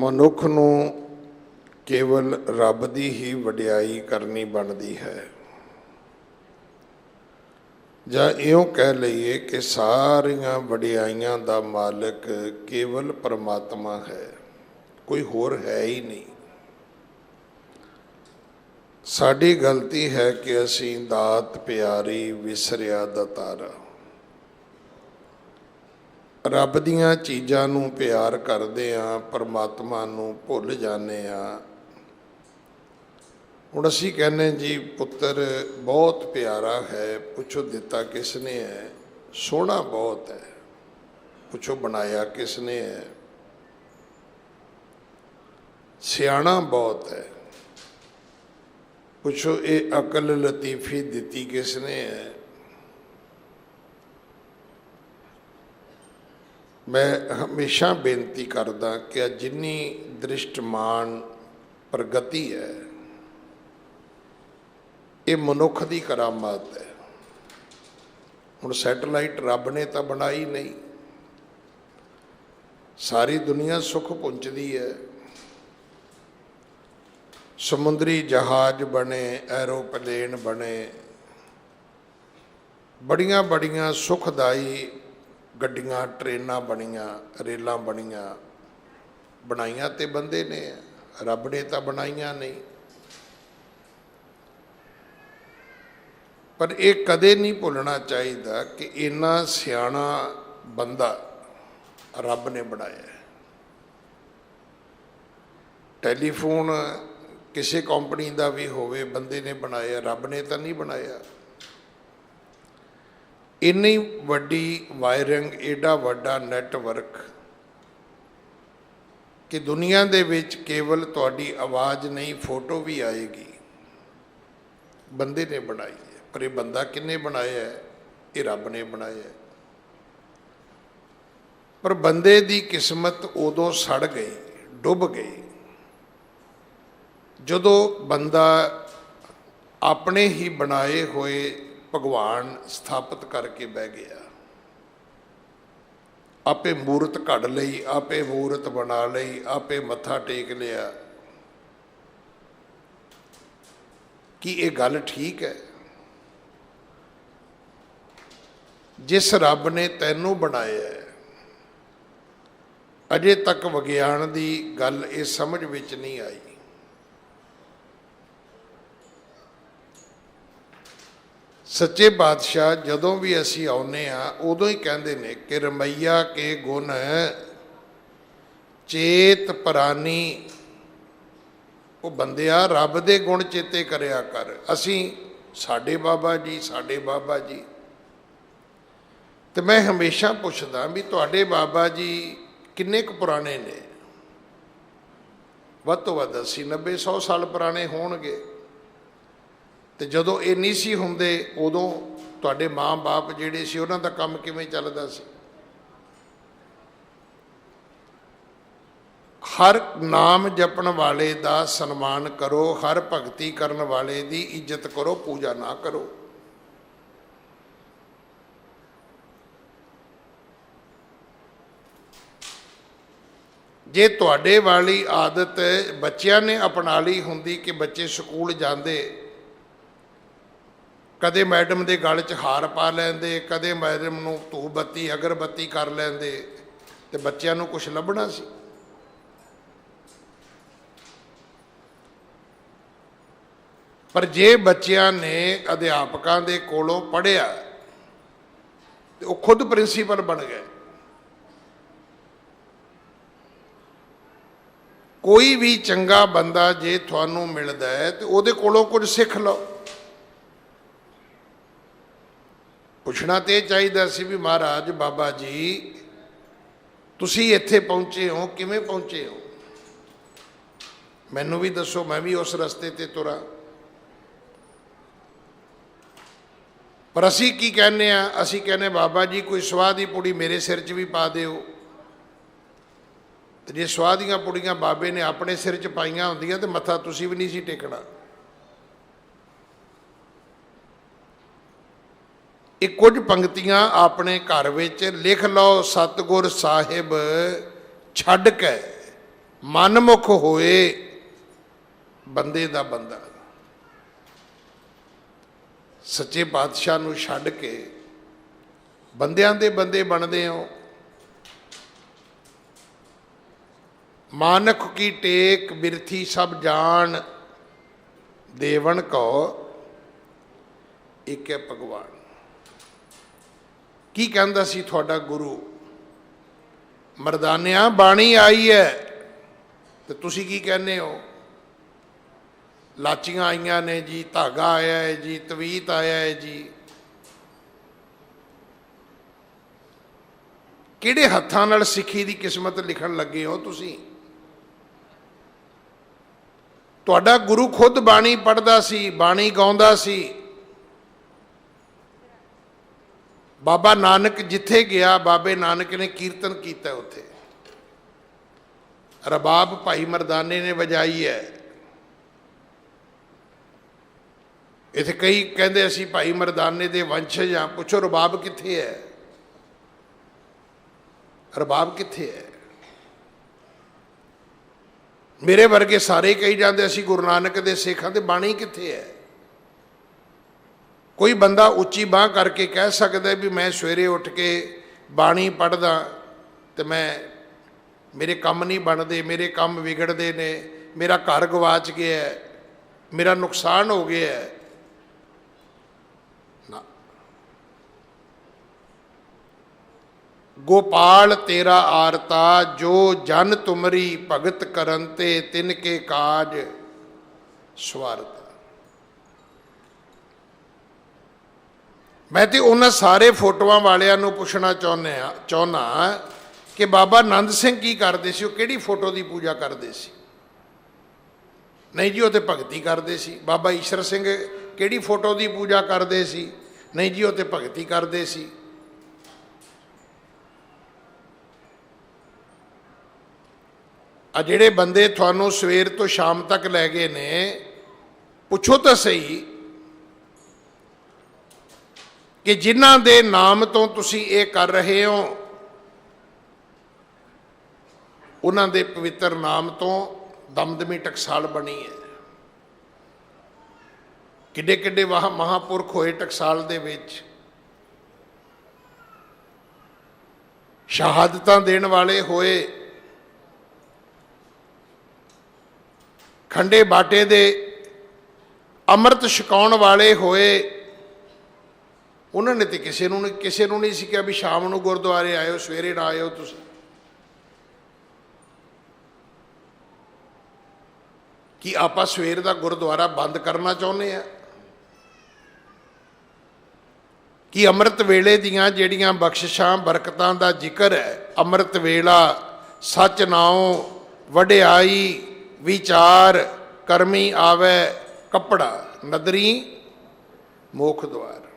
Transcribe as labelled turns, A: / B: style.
A: ਮਨੁੱਖ ਨੂੰ ਕੇਵਲ ਰੱਬ ਦੀ ਹੀ ਵਡਿਆਈ ਕਰਨੀ ਬਣਦੀ ਹੈ। ਜਾਂ ਇਉਂ ਕਹਿ ਲਈਏ ਕਿ ਸਾਰੀਆਂ ਵਡਿਆਈਆਂ ਦਾ ਮਾਲਕ ਕੇਵਲ ਪਰਮਾਤਮਾ ਹੈ, ਕੋਈ ਹੋਰ ਹੈ ਹੀ ਨਹੀਂ। ਸਾਡੀ ਗਲਤੀ ਹੈ ਕਿ ਅਸੀਂ ਦਾਤ ਪਿਆਰੀ ਵਿਸਰਿਆ ਦਤਾਰਾ ਰੱਬ ਦੀਆਂ ਚੀਜ਼ਾਂ ਨੂੰ ਪਿਆਰ ਕਰਦੇ ਆ, ਪਰਮਾਤਮਾ ਨੂੰ ਭੁੱਲ ਜਾਂਦੇ ਆ। ਹੁਣ ਅਸੀਂ ਕਹਿੰਦੇ ਜੀ ਪੁੱਤਰ, ਬਹੁਤ ਪਿਆਰਾ ਹੈ, ਪੁੱਛੋ ਦਿੱਤਾ ਕਿਸ ਨੇ ਹੈ? ਸੋਹਣਾ ਬਹੁਤ ਹੈ। ਪੁੱਛੋ ਬਣਾਇਆ ਕਿਸ ਨੇ ਹੈ? ਸਿਆਣਾ ਬਹੁਤ ਹੈ। ਪੁੱਛੋ ਇਹ ਅਕਲ ਲਤੀਫੀ ਦਿੱਤੀ ਕਿਸ ਨੇ ਹੈ? ਮੈਂ ਹਮੇਸ਼ਾ ਬੇਨਤੀ ਕਰਦਾ ਕਿ ਜਿੰਨੀ ਦ੍ਰਿਸ਼ਟਮਾਨ ਪ੍ਰਗਤੀ ਹੈ, ਇਹ ਮਨੁੱਖ ਦੀ ਕਰਾਮਾਤ ਹੈ। ਹੁਣ ਸੈਟਲਾਈਟ ਰੱਬ ਨੇ ਤਾਂ ਬਣਾਈ ਨਹੀਂ। ਸਾਰੀ ਦੁਨੀਆ ਸੁੱਖ ਪਹੁੰਚਦੀ ਹੈ। ਸਮੁੰਦਰੀ ਜਹਾਜ਼ ਬਣੇ, ਐਰੋਪਲੇਨ ਬਣੇ। ਬੜੀਆਂ ਬੜੀਆਂ ਸੁਖਦਾਈ ਗੱਡੀਆਂ, ਟ੍ਰੇਨਾਂ ਬਣੀਆਂ, ਰੇਲਾਂ ਬਣੀਆਂ, ਬਣਾਈਆਂ ਤੇ ਬੰਦੇ ਨੇ। ਰੱਬ ਨੇ ਤਾਂ ਬਣਾਈਆਂ ਨਹੀਂ। ਪਰ ਇਹ ਕਦੇ ਨਹੀਂ ਭੁੱਲਣਾ ਚਾਹੀਦਾ ਕਿ ਇੰਨਾ ਸਿਆਣਾ ਬੰਦਾ ਰੱਬ ਨੇ ਬਣਾਇਆ ਟੈਲੀਫੋਨ ਕਿਸੇ ਕੰਪਨੀ ਦਾ ਵੀ ਹੋਵੇ, ਬੰਦੇ ਨੇ ਬਣਾਇਆ, ਰੱਬ ਨੇ ਤਾਂ ਨਹੀਂ ਬਣਾਇਆ। ਇੰਨੀ ਵੱਡੀ ਵਾਇਰਿੰਗ, ਏਡਾ ਵੱਡਾ ਨੈਟਵਰਕ ਕਿ ਦੁਨੀਆ ਦੇ ਵਿੱਚ ਕੇਵਲ ਤੁਹਾਡੀ ਆਵਾਜ਼ ਨਹੀਂ, ਫੋਟੋ ਵੀ ਆਏਗੀ। ਬੰਦੇ ਨੇ ਬਣਾਈ ਹੈ। ਪਰ ਇਹ ਬੰਦਾ ਕਿੰਨੇ ਬਣਾਇਆ ਹੈ? ਇਹ ਰੱਬ ਨੇ ਬਣਾਇਆ ਹੈ। ਪਰ ਬੰਦੇ ਦੀ ਕਿਸਮਤ ਉਦੋਂ ਸੜ ਗਈ, ਡੁੱਬ ਗਈ। ਜਦੋਂ ਬੰਦਾ ਆਪਣੇ ਹੀ ਬਣਾਏ ਹੋਏ ਭਗਵਾਨ ਸਥਾਪਿਤ ਕਰਕੇ ਬਹਿ ਗਿਆ। ਆਪੇ ਮੂਰਤ ਘੜ ਲਈ, ਆਪੇ ਮੂਰਤ ਬਣਾ ਲਈ, ਆਪੇ ਮੱਥਾ ਟੇਕ ਲਿਆ। ਕਿ ਇਹ ਗੱਲ ਠੀਕ ਹੈ? ਜਿਸ ਰੱਬ ਨੇ ਤੈਨੂੰ ਬਣਾਇਆ ਹੈ, ਅਜੇ ਤੱਕ ਵਿਗਿਆਨ ਦੀ ਗੱਲ ਇਹ ਸਮਝ ਵਿੱਚ ਨਹੀਂ ਆਈ। ਸੱਚੇ ਬਾਦਸ਼ਾਹ ਜਦੋਂ ਵੀ ਅਸੀਂ ਆਉਨੇ ਆ ਉਦੋਂ ਹੀ ਕਹਿੰਦੇ ਨੇ ਕਿ ਰਮਈਆ ਕੇ ਗੁਣ ਚੇਤ ਪ੍ਰਾਨੀ। ਉਹ ਬੰਦਿਆ, ਰੱਬ ਦੇ ਗੁਣ ਚੇਤੇ ਕਰਿਆ ਕਰ। ਅਸੀਂ ਸਾਡੇ ਬਾਬਾ ਜੀ, ਸਾਡੇ ਬਾਬਾ ਜੀ। ਤੇ ਮੈਂ ਹਮੇਸ਼ਾ ਪੁੱਛਦਾ ਵੀ ਤੁਹਾਡੇ ਬਾਬਾ ਜੀ ਕਿੰਨੇ ਕੁ ਪੁਰਾਣੇ ਨੇ? ਵੱਧ ਤੋਂ ਵੱਧ 80 90 100 ਸਾਲ ਪੁਰਾਣੇ ਹੋਣਗੇ। ਤੇ ਜਦੋਂ ਇਹ ਨਹੀਂ ਸੀ ਹੁੰਦੇ, ਉਦੋਂ ਤੁਹਾਡੇ ਮਾਂ-ਬਾਪ ਜਿਹੜੇ ਸੀ, ਉਹਨਾਂ ਦਾ ਕੰਮ ਕਿਵੇਂ ਚੱਲਦਾ ਸੀ? ਹਰ ਨਾਮ ਜਪਣ ਵਾਲੇ ਦਾ ਸਨਮਾਨ ਕਰੋ, ਹਰ ਭਗਤੀ ਕਰਨ ਵਾਲੇ ਦੀ ਇੱਜ਼ਤ ਕਰੋ, ਪੂਜਾ ਨਾ ਕਰੋ। ਜੇ ਤੁਹਾਡੇ ਵਾਲੀ ਆਦਤ ਬੱਚਿਆਂ ਨੇ ਅਪਣਾ ਲਈ ਹੁੰਦੀ ਕਿ ਬੱਚੇ ਸਕੂਲ ਜਾਂਦੇ ਕਦੇ ਮੈਡਮ ਦੇ ਗਲ 'ਚ ਹਾਰ ਪਾ ਲੈਂਦੇ, ਕਦੇ ਮੈਡਮ ਨੂੰ ਧੂਪ ਬੱਤੀ, ਅਗਰਬੱਤੀ ਕਰ ਲੈਂਦੇ, ਤੇ ਬੱਚਿਆਂ ਨੂੰ ਕੁਝ ਲੱਭਣਾ ਸੀ? ਪਰ ਜੇ ਬੱਚਿਆਂ ਨੇ ਅਧਿਆਪਕਾਂ ਦੇ ਕੋਲੋਂ ਪੜ੍ਹਿਆ, ਤੇ ਉਹ ਖੁਦ ਪ੍ਰਿੰਸੀਪਲ ਬਣ ਗਏ। ਕੋਈ ਵੀ ਚੰਗਾ ਬੰਦਾ ਜੇ ਤੁਹਾਨੂੰ ਮਿਲਦਾ ਹੈ, ਤੇ ਉਹਦੇ ਕੋਲੋਂ ਕੁਝ ਸਿੱਖ ਲਓ। ਪੁੱਛਣਾ ਤੇ ਇਹ ਚਾਹੀਦਾ ਸੀ ਵੀ ਮਹਾਰਾਜ, ਬਾਬਾ ਜੀ, ਤੁਸੀਂ ਇੱਥੇ ਪਹੁੰਚੇ ਹੋ, ਕਿਵੇਂ ਪਹੁੰਚੇ ਹੋ? ਮੈਨੂੰ ਵੀ ਦੱਸੋ, ਮੈਂ ਵੀ ਉਸ ਰਸਤੇ ਤੇ ਤੁਰਾਂ। ਪਰ ਅਸੀਂ ਕੀ ਕਹਿੰਦੇ ਆ ਅਸੀਂ ਕਹਿੰਦੇ ਬਾਬਾ ਜੀ, ਕੋਈ ਸਵਾਹ ਦੀ ਪੁੜੀ ਮੇਰੇ ਸਿਰ 'ਚ ਵੀ ਪਾ ਦਿਓ। ਤੇ ਜੇ ਸਵਾਹ ਦੀਆਂ ਪੁੜੀਆਂ ਬਾਬੇ ਨੇ ਆਪਣੇ ਸਿਰ 'ਚ ਪਾਈਆਂ ਹੁੰਦੀਆਂ ਤੇ ਮੱਥਾ ਤੁਸੀਂ ਵੀ ਨਹੀਂ ਸੀ ਟੇਕਣਾ। ਇਹ ਕੁਝ ਪੰਕਤੀਆਂ ਆਪਣੇ ਘਰ ਵਿੱਚ ਲਿਖ ਲਓ, ਸਤਿਗੁਰ ਸਾਹਿਬ, ਛੱਡ ਕੇ ਮਨਮੁਖ ਹੋਏ ਬੰਦੇ ਦਾ ਬੰਦਾ। ਸੱਚੇ ਪਾਤਸ਼ਾਹ ਨੂੰ ਛੱਡ ਕੇ ਬੰਦਿਆਂ ਦੇ ਬੰਦੇ ਬਣਦੇ ਹੋ। ਮਾਨਕ ਕੀ ਟੇਕ, ਬਿਰਥੀ ਸਭ ਜਾਣ ਦੇਵਨ ਕੋ ਇੱਕ ਹੈ ਭਗਵਾਨ। ਕੀ ਕਹਿੰਦਾ ਸੀ ਤੁਹਾਡਾ ਗੁਰੂ? ਮਰਦਾਨਿਆ, ਬਾਣੀ ਆਈ ਹੈ। ਤੇ ਤੁਸੀਂ ਕੀ ਕਹਿੰਦੇ ਹੋ? ਲਾਚੀਆਂ ਆਈਆਂ ਨੇ ਜੀ, ਧਾਗਾ ਆਇਆ ਹੈ ਜੀ, ਤਵੀਤ ਆਇਆ ਹੈ ਜੀ। ਕਿਹੜੇ ਹੱਥਾਂ ਨਾਲ ਸਿੱਖੀ ਦੀ ਕਿਸਮਤ ਲਿਖਣ ਲੱਗੇ ਹੋ ਤੁਸੀਂ? ਤੁਹਾਡਾ ਗੁਰੂ ਖੁਦ ਬਾਣੀ ਪੜ੍ਹਦਾ ਸੀ, ਬਾਣੀ ਗਾਉਂਦਾ ਸੀ। ਬਾਬਾ ਨਾਨਕ ਜਿੱਥੇ ਗਿਆ, ਬਾਬੇ ਨਾਨਕ ਨੇ ਕੀਰਤਨ ਕੀਤਾ ਉੱਥੇ। ਰਬਾਬ ਭਾਈ ਮਰਦਾਨੇ ਨੇ ਵਜਾਈ ਹੈ। ਇਥੇ ਕਈ ਕਹਿੰਦੇ ਅਸੀਂ ਭਾਈ ਮਰਦਾਨੇ ਦੇ ਵੰਸ਼ਜ ਆ ਪੁੱਛੋ ਰਬਾਬ ਕਿੱਥੇ ਹੈ? ਰਬਾਬ ਕਿੱਥੇ ਹੈ? ਮੇਰੇ ਵਰਗੇ ਸਾਰੇ ਕਹੀ ਜਾਂਦੇ ਅਸੀਂ ਗੁਰੂ ਨਾਨਕ ਦੇ ਸਿੱਖਾਂ ਤੇ ਬਾਣੀ ਕਿੱਥੇ ਹੈ? ਕੋਈ ਬੰਦਾ ਉੱਚੀ ਬਾਹ ਕਰਕੇ ਕਹਿ ਸਕਦਾ ਵੀ ਮੈਂ ਸਵੇਰੇ ਉੱਠ ਕੇ ਬਾਣੀ ਪੜ੍ਹਦਾ ਤੇ ਮੈਂ, ਮੇਰੇ ਕੰਮ ਨਹੀਂ ਬਣਦੇ, ਮੇਰੇ ਕੰਮ ਵਿਗੜਦੇ ਨੇ, ਮੇਰਾ ਘਰ ਗਵਾਚ ਗਿਆ ਮੇਰਾ ਨੁਕਸਾਨ ਹੋ ਗਿਆ ਨਾ। ਗੋਪਾਲ ਤੇਰਾ ਆਰਤਾ, ਜੋ ਜਨ ਤੁਮਰੀ ਭਗਤ ਕਰਨ ਤੇ ਤਿਨ ਕੇ ਕਾਜ ਸਵਾਰਤ। ਮੈਂ ਤੇ ਉਹਨਾਂ ਸਾਰੇ ਫੋਟੋਆਂ ਵਾਲਿਆਂ ਨੂੰ ਪੁੱਛਣਾ ਚਾਹੁੰਦੇ ਆ ਚਾਹੁੰਨਾ ਕਿ ਬਾਬਾ ਆਨੰਦ ਸਿੰਘ ਕੀ ਕਰਦੇ ਸੀ, ਉਹ ਕਿਹੜੀ ਫੋਟੋ ਦੀ ਪੂਜਾ ਕਰਦੇ ਸੀ? ਨਹੀਂ ਜੀ, ਉਹ ਤੇ ਭਗਤੀ ਕਰਦੇ ਸੀ। ਬਾਬਾ ਈਸ਼ਰ ਸਿੰਘ ਕਿਹੜੀ ਫੋਟੋ ਦੀ ਪੂਜਾ ਕਰਦੇ ਸੀ? ਨਹੀਂ ਜੀ, ਉਹ ਤੇ ਭਗਤੀ ਕਰਦੇ ਸੀ। ਆ ਜਿਹੜੇ ਬੰਦੇ ਤੁਹਾਨੂੰ ਸਵੇਰ ਤੋਂ ਸ਼ਾਮ ਤੱਕ ਲੈ ਗਏ ਨੇ, ਪੁੱਛੋ ਤਾਂ ਸਹੀ ਕਿ ਜਿਨ੍ਹਾਂ ਦੇ ਨਾਮ ਤੋਂ ਤੁਸੀਂ ਇਹ ਕਰ ਰਹੇ ਹੋ, ਉਹਨਾਂ ਦੇ ਪਵਿੱਤਰ ਨਾਮ ਤੋਂ ਦਮਦਮੀ ਟਕਸਾਲ ਬਣੀ ਹੈ। ਕਿੱਡੇ ਕਿੱਡੇ ਵਾਹ ਮਹਾਪੁਰਖ ਹੋਏ ਟਕਸਾਲ ਦੇ ਵਿੱਚ। ਸ਼ਹਾਦਤਾਂ ਦੇਣ ਵਾਲੇ ਹੋਏ ਖੰਡੇ ਬਾਟੇ ਦੇ ਅੰਮ੍ਰਿਤ ਛਕਾਉਣ ਵਾਲੇ ਹੋਏ ਉਹਨਾਂ ਨੇ ਤੇ ਕਿਸੇ ਨੂੰ ਨਹੀਂ- ਕਿਸੇ ਨੂੰ ਨਹੀਂ ਸੀ ਕਿਹਾ ਵੀ ਸ਼ਾਮ ਨੂੰ ਗੁਰਦੁਆਰੇ ਆਇਓ, ਸਵੇਰੇ ਨਾ ਆਇਓ ਤੁਸੀਂ। ਕਿ ਆਪਾਂ ਸਵੇਰ ਦਾ ਗੁਰਦੁਆਰਾ ਬੰਦ ਕਰਨਾ ਚਾਹੁੰਦੇ ਆ? ਕਿ ਅੰਮ੍ਰਿਤ ਵੇਲੇ ਦੀਆਂ ਜਿਹੜੀਆਂ ਬਖਸ਼ਿਸ਼ਾਂ, ਬਰਕਤਾਂ ਦਾ ਜ਼ਿਕਰ ਹੈ? ਅੰਮ੍ਰਿਤ ਵੇਲਾ, ਸੱਚ ਨਾਉ, ਵਡਿਆਈ, ਵਿਚਾਰ, ਕਰਮੀ ਆਵੇ ਕੱਪੜਾ। ਨਦਰੀ, ਮੋਖ ਦਵਾਰ